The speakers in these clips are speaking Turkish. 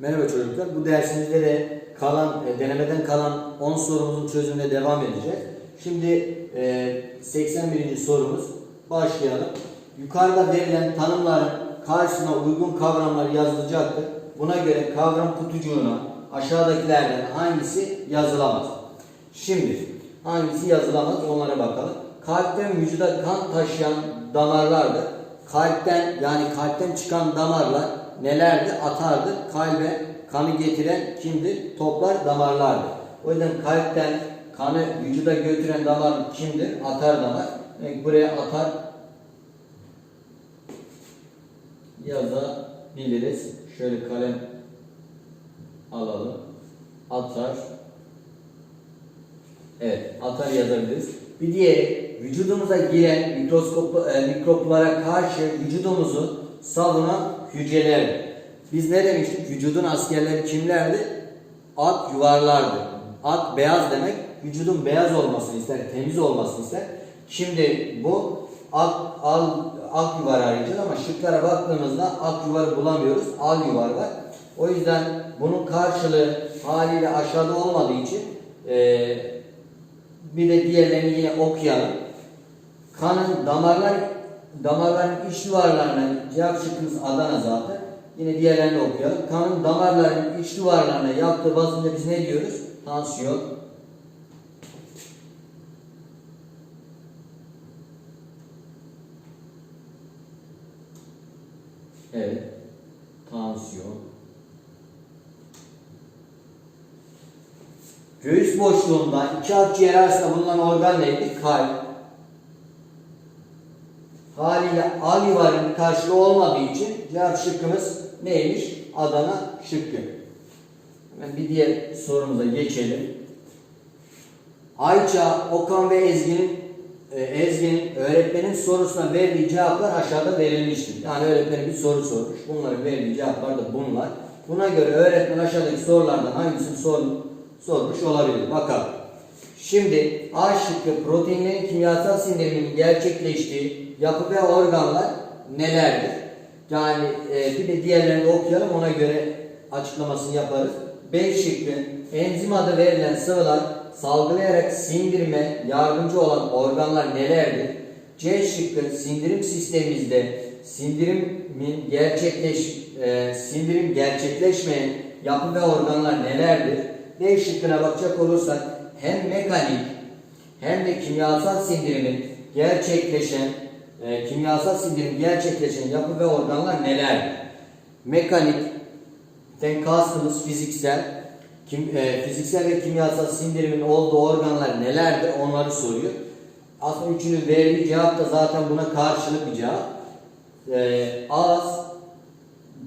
Merhaba çocuklar. Bu dersimizde de kalan e, denemeden kalan 10 sorumuzun çözümüne devam edeceğiz. Şimdi e, 81. sorumuz. Başlayalım. Yukarıda verilen tanımların karşısına uygun kavramlar yazılacaktır. Buna göre kavram kutucuğuna aşağıdakilerden hangisi yazılamaz? Şimdi hangisi yazılamaz onlara bakalım. Kalpten vücuda kan taşıyan damarlardır. Kalpten yani kalpten çıkan damarlar nelerdir? Atardır. Kalbe kanı getiren kimdir? Toplar damarlardır. O yüzden kalpten kanı vücuda götüren damar kimdir? Atar damar. Yani buraya atar yazabiliriz. Şöyle kalem alalım. Atar Evet, atar yazabiliriz. Bir diğeri vücudumuza giren mikroskop, e, mikroplara karşı vücudumuzu savunan hücreler. Biz ne demiştik? Vücudun askerleri kimlerdi? Ak yuvarlardı. Ak beyaz demek. Vücudun beyaz olmasını ister, temiz olmasını ister. Şimdi bu ak, al, ak yuvar arayacağız ama şıklara baktığımızda ak yuvarı bulamıyoruz. Al yuvar var. O yüzden bunun karşılığı haliyle aşağıda olmadığı için eee bir de diğerlerini yine okuyalım. Kanın damarlar damarların iç duvarlarına cevap şıkkımız Adana zaten. Yine diğerlerini okuyalım. Kanın damarların iç duvarlarına yaptığı basınca biz ne diyoruz? Tansiyon. Evet. Tansiyon. Göğüs boşluğunda iki akciğer arasında bulunan organ neydi? Kalp. Haliyle al yuvarının karşılığı olmadığı için cevap şıkkımız neymiş? Adana şıkkı. Hemen bir diğer sorumuza geçelim. Ayça, Okan ve Ezgi'nin e, Ezgi'nin öğretmenin sorusuna verdiği cevaplar aşağıda verilmiştir. Yani öğretmenin bir soru sormuş. Bunların verdiği cevaplar da bunlar. Buna göre öğretmen aşağıdaki sorulardan hangisini sor, sormuş olabilir? Bakalım. Şimdi A şıkkı proteinlerin kimyasal sindiriminin gerçekleştiği yapı ve organlar nelerdir? Yani e, bir de diğerlerini okuyalım ona göre açıklamasını yaparız. B şıkkı enzim adı verilen sıvılar salgılayarak sindirime yardımcı olan organlar nelerdir? C şıkkı sindirim sistemimizde sindirimin gerçekleş e, sindirim gerçekleşmeyen yapı ve organlar nelerdir? D şıkkına bakacak olursak hem mekanik hem de kimyasal sindirimin gerçekleşen e, kimyasal sindirim gerçekleşen yapı ve organlar nelerdir? Mekanikten kastımız fiziksel, kim, e, fiziksel ve kimyasal sindirimin olduğu organlar nelerdir? Onları soruyor. Aslında üçünün verdiği cevap da zaten buna karşılık bir cevap. E, ağız,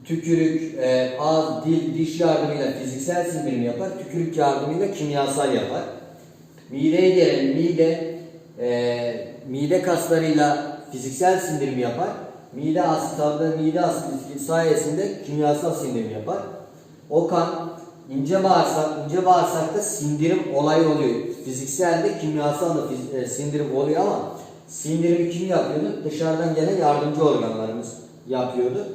tükürük, e, ağız, dil, diş yardımıyla fiziksel sindirim yapar. Tükürük yardımıyla kimyasal yapar. Mideye gelelim. Mide, e, mide kaslarıyla fiziksel sindirim yapar. Mide asit aldığı mide asidi sayesinde kimyasal sindirim yapar. Okan, ince bağırsak, ince bağırsakta sindirim olayı oluyor. Fiziksel de kimyasal da fiz- e, sindirim oluyor ama sindirimi kim yapıyordu? Dışarıdan gelen yardımcı organlarımız yapıyordu.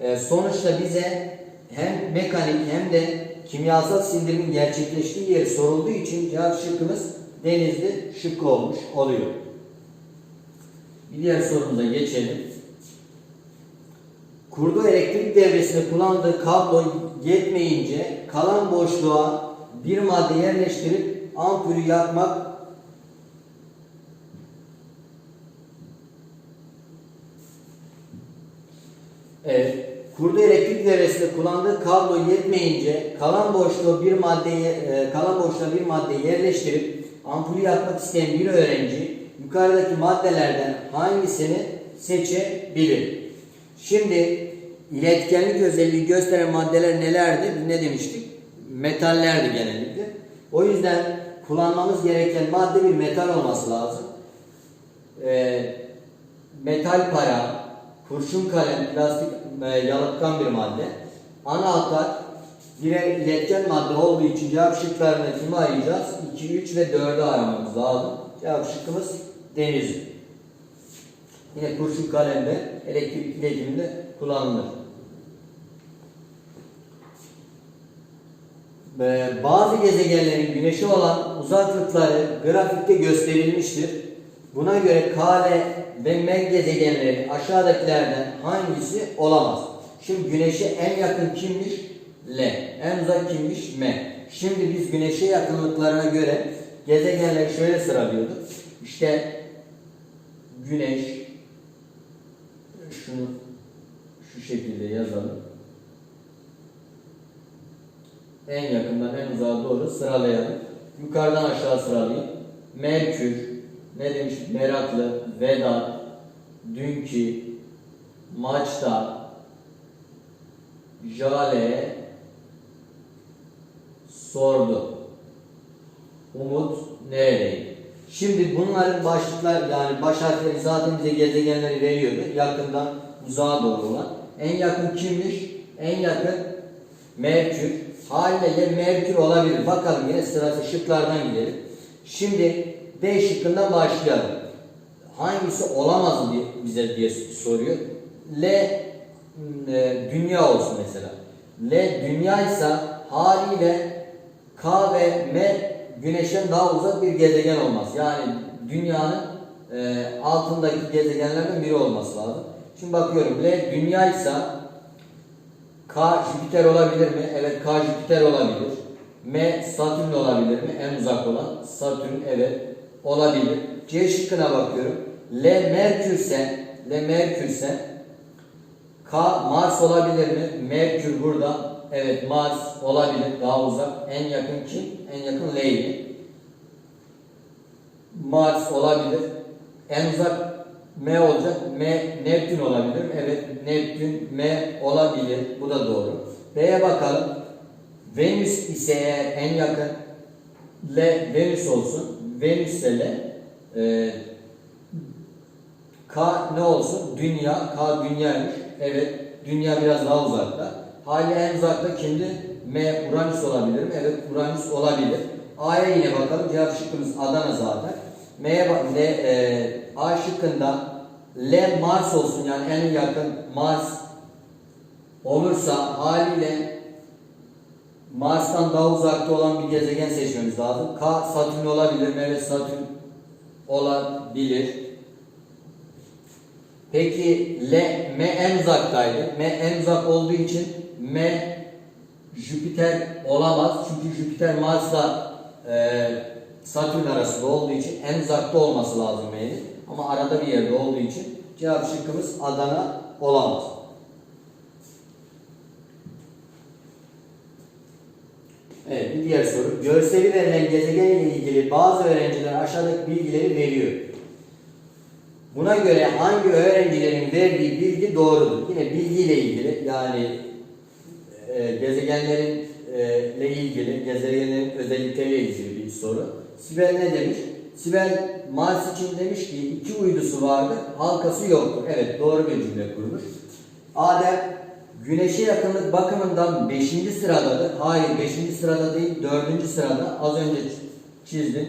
E, sonuçta bize hem mekanik hem de kimyasal sindirimin gerçekleştiği yeri sorulduğu için cevap şıkkımız denizli şık olmuş oluyor. Bir diğer sorumuza geçelim. Kurdu elektrik devresinde kullandığı kablo yetmeyince kalan boşluğa bir madde yerleştirip ampulü yakmak Evet. Kurdu elektrik devresinde kullandığı kablo yetmeyince kalan boşluğu bir maddeye e, kalan boşluğa bir madde yerleştirip ampulü yakmak isteyen bir öğrenci yukarıdaki maddelerden hangisini seçebilir? Şimdi iletkenlik özelliği gösteren maddeler nelerdi? Ne demiştik? Metallerdi genellikle. O yüzden kullanmamız gereken madde bir metal olması lazım. Ee, metal para, kurşun kalem, plastik e, yalıtkan bir madde. Ana atar birer iletken madde olduğu için cevap şıklarında kimi arayacağız? 2, 3 ve 4'ü aramamız lazım. Cevap şıkkımız deniz. Yine kurşun kalemde elektrik iletiminde kullanılır. e, bazı gezegenlerin güneşe olan uzaklıkları grafikte gösterilmiştir. Buna göre K, L ve M gezegenleri aşağıdakilerden hangisi olamaz? Şimdi güneşe en yakın kimmiş? L. En uzak kimmiş? M. Şimdi biz güneşe yakınlıklarına göre gezegenleri şöyle sıralıyorduk. İşte güneş şunu şu şekilde yazalım. En yakından en uzağa doğru sıralayalım. Yukarıdan aşağı sıralayayım. Merkür, ne demiş? Meraklı, Vedat, Dünkü, Maçta, Jale, Sordu. Umut neredeydi? Şimdi bunların başlıklar yani baş harfleri zaten bize gezegenleri veriyordu. Yakından uzağa doğru olan. En yakın kimmiş? En yakın Merkür. Haliyle Merkür olabilir. Bakalım yine sırası şıklardan gidelim. Şimdi B şıkkından başlayalım. Hangisi olamaz diye bize diye soruyor. L e, dünya olsun mesela. L dünya ise haliyle K ve M Güneş'ten daha uzak bir gezegen olmaz. Yani dünyanın e, altındaki gezegenlerden biri olması lazım. Şimdi bakıyorum L dünya ise K Jüpiter olabilir mi? Evet K Jüpiter olabilir. M Satürn olabilir mi? En uzak olan Satürn evet olabilir. C şıkkına bakıyorum. L Merkürse L Merkürse K Mars olabilir mi? Merkür burada. Evet Mars olabilir. Daha uzak. En yakın kim? En yakın L'ydi. Mars olabilir. En uzak M olacak. M Neptün olabilir? Evet Neptün M olabilir. Bu da doğru. B'ye bakalım. Venüs ise eğer en yakın L Venüs olsun. Venüs ise L. Ee, K ne olsun? Dünya. K dünyaymış. Evet. Dünya biraz daha uzakta. Hali en uzakta kimdi? M Uranüs olabilir mi? Evet Uranüs olabilir. A'ya yine bakalım. Cevap şıkkımız Adana zaten. M'ye bak. L, e, A şıkkında L Mars olsun yani en yakın Mars olursa haliyle Mars'tan daha uzakta olan bir gezegen seçmemiz lazım. K Satürn olabilir? Evet Satürn olabilir. Peki L, M en uzaktaydı. M en uzak olduğu için M Jüpiter olamaz. Çünkü Jüpiter Mars'la e, Satürn arasında olduğu için en uzakta olması lazım M'nin. Ama arada bir yerde olduğu için cevap şıkkımız Adana olamaz. Evet bir diğer soru. Görseli verilen gezegen ile ilgili bazı öğrenciler aşağıdaki bilgileri veriyor. Buna göre hangi öğrencilerin verdiği bilgi doğrudur? Yine bilgiyle ilgili yani e, gezegenlerin e, ile ilgili, gezegenlerin özellikleriyle ilgili bir soru. Sibel ne demiş? Sibel Mars için demiş ki iki uydusu vardı, halkası yoktur. Evet doğru bir cümle kurmuş. Adem Güneşe yakınlık bakımından 5. sıradadır. Hayır 5. sırada değil 4. sırada. Az önce çizdim.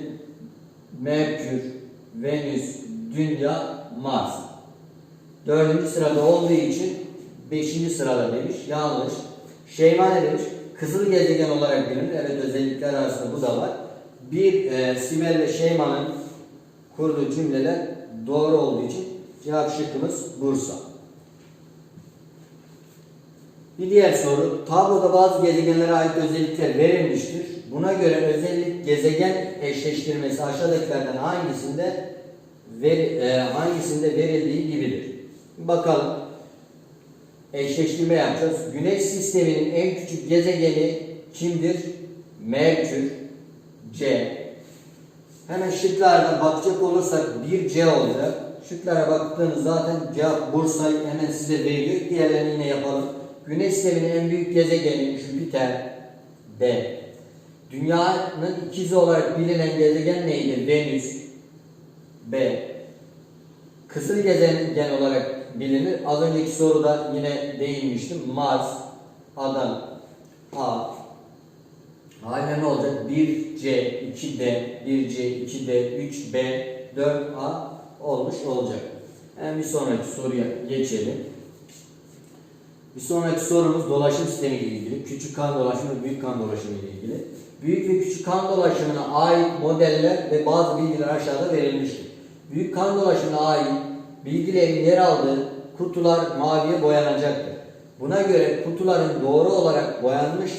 Merkür, Venüs, Dünya, Mars. 4. sırada olduğu için 5. sırada demiş. Yanlış. Şeyma ne demiş? Kızıl gezegen olarak bilinir. Evet özellikler arasında bu da var. Bir e, Sibel ve Şeyma'nın kurduğu cümleler doğru olduğu için cevap şıkkımız Bursa. Bir diğer soru, tabloda bazı gezegenlere ait özellikler verilmiştir. Buna göre özellik gezegen eşleştirmesi aşağıdakilerden hangisinde ver, e, hangisinde verildiği gibidir. Bakalım. Eşleştirme yapacağız. Güneş sisteminin en küçük gezegeni kimdir? Merkür. C. Hemen şıklardan bakacak olursak bir C olacak. Şıklara baktığınız zaten cevap Bursa'yı hemen size veriyor. Diğerlerini yine yapalım. Güneş sisteminin en büyük gezegeni Jüpiter B. Dünyanın ikizi olarak bilinen gezegen neydi? Venüs B. Kısır gezegen olarak bilinir. Az önceki soruda yine değinmiştim. Mars, Adana, A. Haline ne olacak? 1C, 2D, 1C, 2D, 3B, 4A olmuş olacak. Hemen bir sonraki soruya geçelim. Bir sonraki sorumuz dolaşım sistemi ile ilgili. Küçük kan dolaşımı ve büyük kan dolaşımı ile ilgili. Büyük ve küçük kan dolaşımına ait modeller ve bazı bilgiler aşağıda verilmiştir. Büyük kan dolaşımına ait bilgilerin yer aldığı kutular maviye boyanacaktır. Buna göre kutuların doğru olarak boyanmış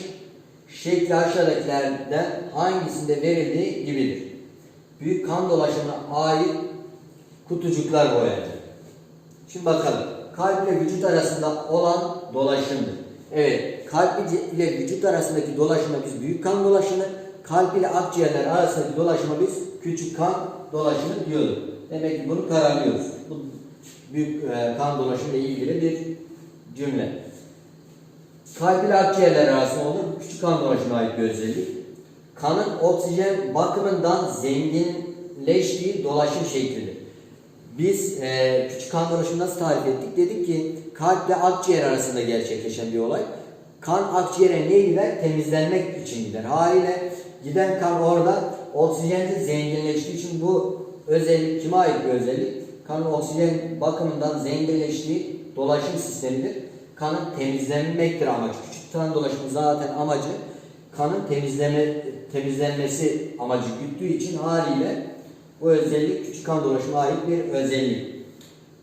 şekli aşağıdakilerden hangisinde verildiği gibidir. Büyük kan dolaşımına ait kutucuklar boyanacak. Şimdi bakalım. Kalp ile vücut arasında olan dolaşımdır. Evet, kalp ile vücut arasındaki dolaşıma biz büyük kan dolaşımı, kalp ile akciğerler arasındaki dolaşıma biz küçük kan dolaşımı diyorduk. Demek ki bunu kararlıyoruz. Bu büyük e, kan dolaşımı ile ilgili bir cümle. Kalp ile akciğerler arasında. Bu küçük kan dolaşımına ait bir özellik. Kanın oksijen bakımından zenginleştiği dolaşım şeklidir. Biz e, küçük kan dolaşımı nasıl tarif ettik? Dedik ki kalp ile akciğer arasında gerçekleşen bir olay. Kan akciğere ne gider? Temizlenmek için gider. Haliyle giden kan orada oksijenli zenginleştiği için bu özellik kime ait bir özellik? Kanın oksijen bakımından zenginleştiği dolaşım sistemidir. Kanın temizlenmektir amacı. Küçük kan dolaşımı zaten amacı kanın temizleme, temizlenmesi amacı güttüğü için haliyle bu özellik küçük kan dolaşımına ait bir özellik.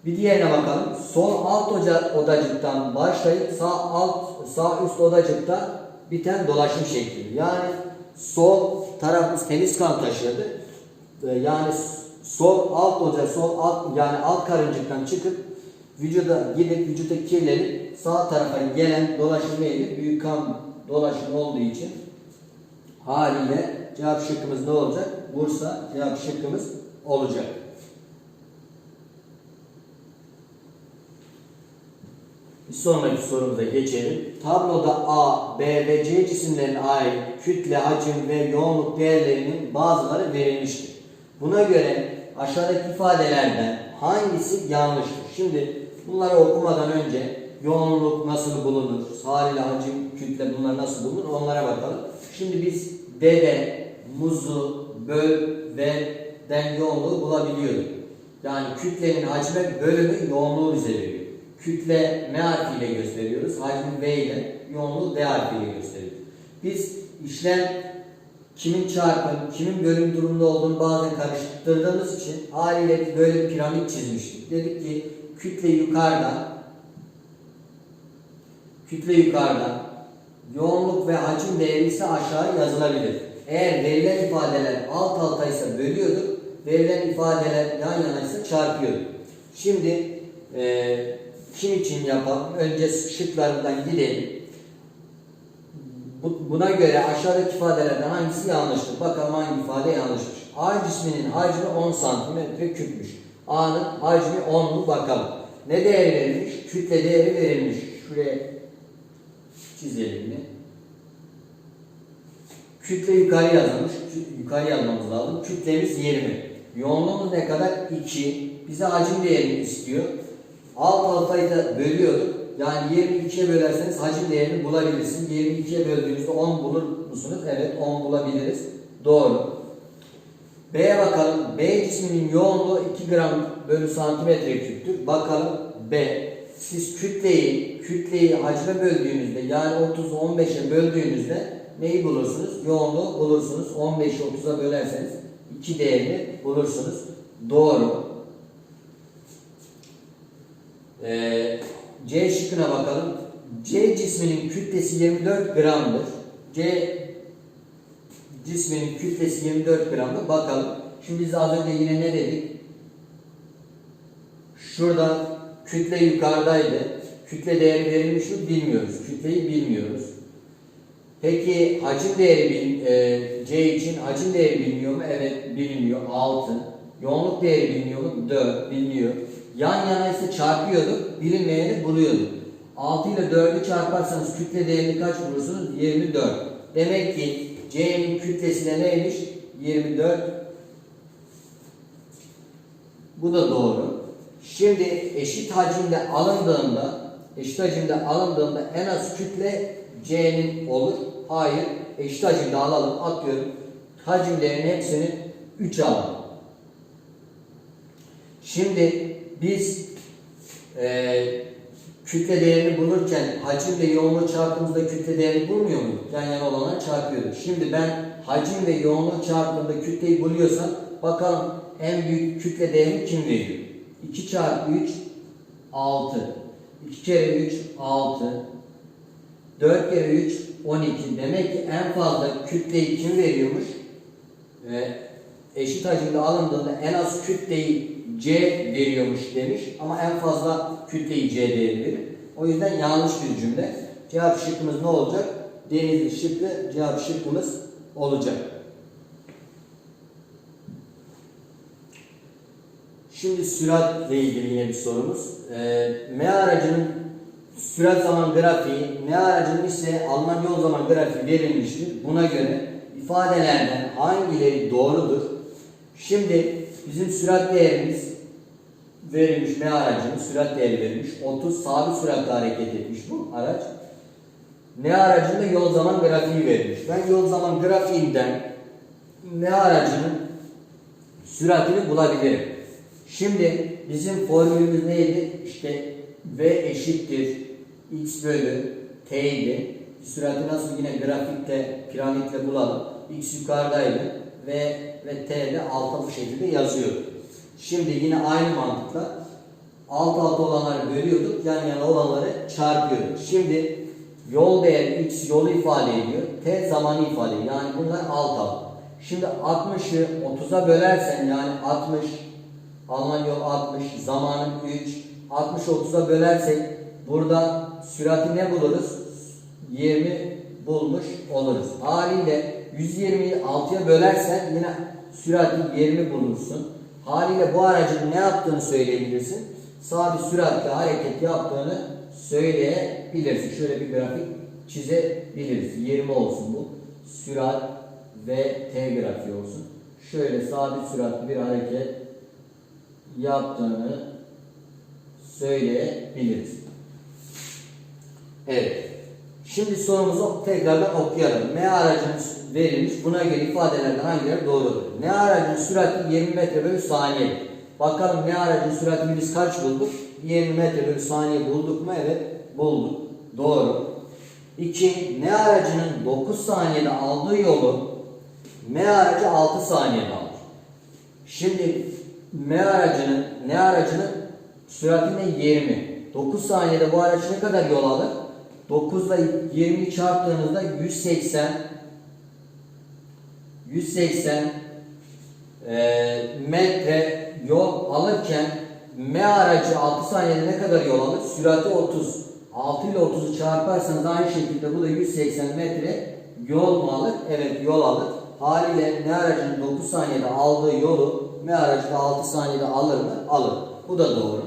Bir diğerine bakalım. Sol alt odacıktan başlayıp sağ alt sağ üst odacıkta biten dolaşım şekli. Yani sol tarafımız temiz kan taşıyordu. Ee, Yani sol alt oda, sol alt yani alt karıncıktan çıkıp vücuda gidip vücutta kirlenip sağ tarafa gelen dolaşım neydi? Büyük kan dolaşımı olduğu için haliyle cevap şıkkımız ne olacak? Bursa cevap şıkkımız olacak. Bir sonraki sorumuza geçelim. Tabloda A, B ve C cisimlerine ait kütle, hacim ve yoğunluk değerlerinin bazıları verilmiştir. Buna göre aşağıdaki ifadelerden hangisi yanlıştır? Şimdi bunları okumadan önce yoğunluk nasıl bulunur, haliyle hacim, kütle bunlar nasıl bulunur onlara bakalım. Şimdi biz deve, muzu, böl ve den yoğunluğu bulabiliyoruz. Yani kütlenin hacme bölümü yoğunluğu bize veriyor. Kütle M harfiyle gösteriyoruz. Hacmi V ile, yoğunluğu D harfiyle gösteriyoruz. Biz işlem kimin çarpım, kimin bölüm durumunda olduğunu bazen karıştırdığımız için haliyle böyle bir piramit çizmiştik. Dedik ki kütle yukarıda, kütle yukarıda, yoğunluk ve hacim değeri ise aşağı yazılabilir. Eğer verilen ifadeler alt alta ise bölüyorduk, verilen ifadeler yan yana ise çarpıyorduk. Şimdi e, kim için yapalım? Önce şıklarından gidelim. Bu- Buna göre aşağıdaki ifadelerden hangisi yanlıştır? Bakalım hangi ifade yanlışmış. A cisminin hacmi 10 santimetre küpmüş. A'nın hacmi 10 mu bakalım. Ne değeri verilmiş? Kütle değeri verilmiş. Şuraya çizelim mi? Kütle yukarı yazılmış. Yukarı yazmamız lazım. Kütlemiz 20. Yoğunluğumuz ne kadar? 2. Bize hacim değerini istiyor. Alt altayı da bölüyorduk. Yani 22'ye bölerseniz hacim değerini bulabilirsiniz. 22'ye böldüğünüzde 10 bulur musunuz? Evet 10 bulabiliriz. Doğru. B'ye bakalım. B cisminin yoğunluğu 2 gram bölü santimetre küptür. Bakalım B. Siz kütleyi, kütleyi hacme böldüğünüzde yani 30'u 15'e böldüğünüzde neyi bulursunuz? Yoğunluğu bulursunuz. 15'i 30'a bölerseniz 2 değerini bulursunuz. Doğru. Ee, C şıkkına bakalım. C cisminin kütlesi 24 gramdır. C cisminin kütlesi 24 gramdır. Bakalım. Şimdi biz az önce yine ne dedik? Şurada kütle yukarıdaydı. Kütle değeri verilmiş mi bilmiyoruz. Kütleyi bilmiyoruz. Peki hacim değeri bil- e, C için hacim değeri biliniyor mu? Evet biliniyor. 6. Yoğunluk değeri biliniyor mu? 4 biliniyor. Yan yana ise çarpıyorduk. Bilinmeyeni buluyorduk. 6 ile 4'ü çarparsanız kütle değerini kaç bulursunuz? 24. Demek ki C'nin kütlesi de neymiş? 24. Bu da doğru. Şimdi eşit hacimde alındığında eşit hacimde alındığında en az kütle C'nin olur. Hayır. Eşit hacimde alalım. Atıyorum. Hacimlerin hepsini 3 alalım. Şimdi biz e, kütle değerini bulurken hacim ve yoğunluğu çarptığımızda kütle değerini bulmuyor muyuz? Yan yana olanları çarpıyorduk. Şimdi ben hacim ve yoğunluğu çarptığımda kütleyi buluyorsam bakalım en büyük kütle değerini kim veriyor? 2 çarpı 3 6. 2 kere 3 6. 4 kere 3 12. Demek ki en fazla kütleyi kim veriyormuş? Ee, eşit hacimde alındığında en az kütleyi C veriyormuş demiş ama en fazla kütleyi C değeri. O yüzden yanlış bir cümle. Cevap şıkkımız ne olacak? Denizli şıkkı cevap şıkkımız olacak. Şimdi süratle ilgili yine bir sorumuz. Ee, M aracının sürat zaman grafiği, M aracının ise alınan yol zaman grafiği verilmiştir. Buna göre ifadelerden hangileri doğrudur? Şimdi bizim sürat değerimiz verilmiş M aracının sürat değeri verilmiş. 30 sabit süratle hareket etmiş bu araç. M aracında yol zaman grafiği verilmiş. Ben yol zaman grafiğinden M aracının süratini bulabilirim. Şimdi bizim formülümüz neydi? İşte V eşittir x bölü t idi. Süratı nasıl yine grafikte piramitle bulalım. X yukarıdaydı ve ve t de altta bu şekilde yazıyordu. Şimdi yine aynı mantıkla alt alta olanları bölüyorduk, yan yana olanları çarpıyorduk. Şimdi yol değeri x yolu ifade ediyor, t zamanı ifade ediyor. Yani bunlar alt alt. Şimdi 60'ı 30'a bölersen yani 60 Alman yol 60, zamanın 3, 60 30'a bölersek burada sürati ne buluruz? 20 bulmuş oluruz. Haliyle 120'yi 6'ya bölersen yine sürati 20 bulursun. Haliyle bu aracın ne yaptığını söyleyebilirsin. Sabit süratle hareket yaptığını söyleyebilirsin. Şöyle bir grafik çizebiliriz. 20 olsun bu. Sürat ve T grafiği olsun. Şöyle sabit süratli bir hareket yaptığını söyleyebiliriz. Evet. Şimdi sorumuzu tekrardan okuyalım. M aracının verilmiş. Buna göre ifadelerden hangileri doğrudur? N aracının sürati 20 metre bölü saniye. Bakalım ne aracın süratini biz kaç bulduk? 20 metre bölü saniye bulduk mu? Evet bulduk. Doğru. 2. Ne aracının 9 saniyede aldığı yolu M aracı 6 saniyede alır. Şimdi M aracının ne aracının süratinde 20. 9 saniyede bu araç ne kadar yol alır? 9 ile 20 çarptığınızda 180 180 e, metre yol alırken M aracı 6 saniyede ne kadar yol alır? Sürati 30. 6 ile 30'u çarparsanız aynı şekilde bu da 180 metre yol mu alır? Evet yol alır. Haliyle M aracının 9 saniyede aldığı yolu M aracı da 6 saniyede alır mı? Alır. Bu da doğru.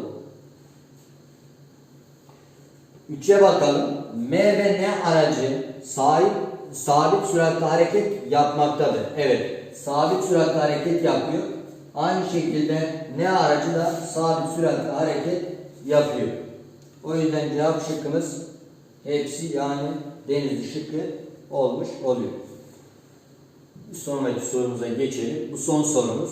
3'e bakalım. M ve N aracı sahip sabit süratle hareket yapmaktadır. Evet, sabit süratle hareket yapıyor. Aynı şekilde N aracı da sabit süratle hareket yapıyor. O yüzden cevap şıkkımız hepsi yani denizli şıkkı olmuş oluyor. Bir sonraki sorumuza geçelim. Bu son sorumuz.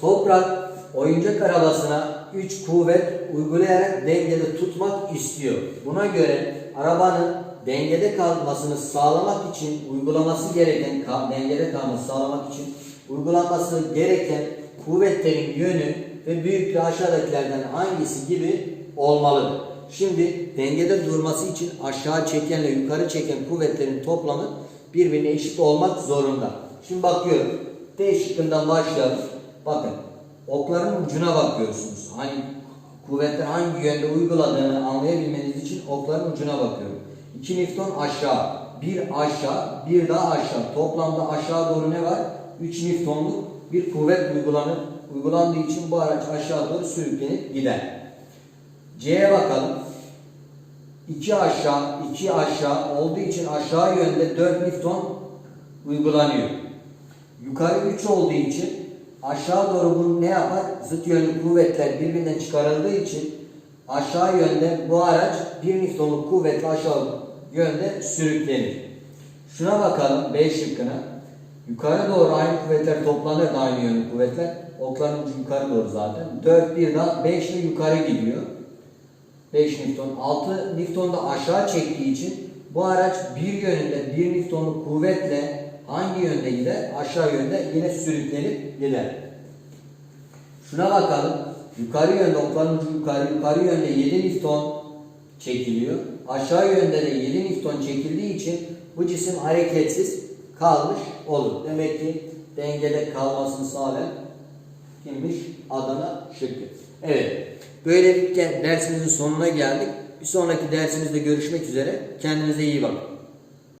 Toprak oyuncak arabasına 3 kuvvet uygulayarak dengede tutmak istiyor. Buna göre arabanın dengede kalmasını sağlamak için uygulaması gereken dengede kalması sağlamak için uygulanması gereken kuvvetlerin yönü ve büyüklüğü aşağıdakilerden hangisi gibi olmalıdır? Şimdi dengede durması için aşağı çekenle yukarı çeken kuvvetlerin toplamı birbirine eşit olmak zorunda. Şimdi bakıyorum. D şıkkından başlayalım. Bakın okların ucuna bakıyorsunuz. Hani kuvvetler hangi yönde uyguladığını anlayabilmeniz için okların ucuna bakıyorum. 2 Newton aşağı, bir aşağı, bir daha aşağı. Toplamda aşağı doğru ne var? 3 Newton'luk bir kuvvet uygulanır. Uygulandığı için bu araç aşağı doğru sürüklenip gider. C'ye bakalım. 2 aşağı, 2 aşağı olduğu için aşağı yönde 4 Newton uygulanıyor. Yukarı 3 olduğu için aşağı doğru bunu ne yapar? Zıt yönlü kuvvetler birbirinden çıkarıldığı için aşağı yönde bu araç 1 Newton'luk kuvvetle aşağı yönde sürüklenir. Şuna bakalım B şıkkına. Yukarı doğru aynı kuvvetler toplanır da aynı yönlü kuvvetler. Okların ucu yukarı doğru zaten. 4 bir daha 5 ile yukarı gidiyor. 5 Newton. 6 Newton da aşağı çektiği için bu araç bir yönünde 1 Newton'luk kuvvetle hangi yönde gider? Aşağı yönde yine sürüklenip gider. Şuna bakalım. Yukarı yönde okların yukarı, yukarı yönde 7 Newton çekiliyor. Aşağı yönde de 7 Newton çekildiği için bu cisim hareketsiz kalmış olur. Demek ki dengede kalmasını sağlayan kimmiş? Adana şıkkı. Evet. Böylelikle dersimizin sonuna geldik. Bir sonraki dersimizde görüşmek üzere. Kendinize iyi bakın.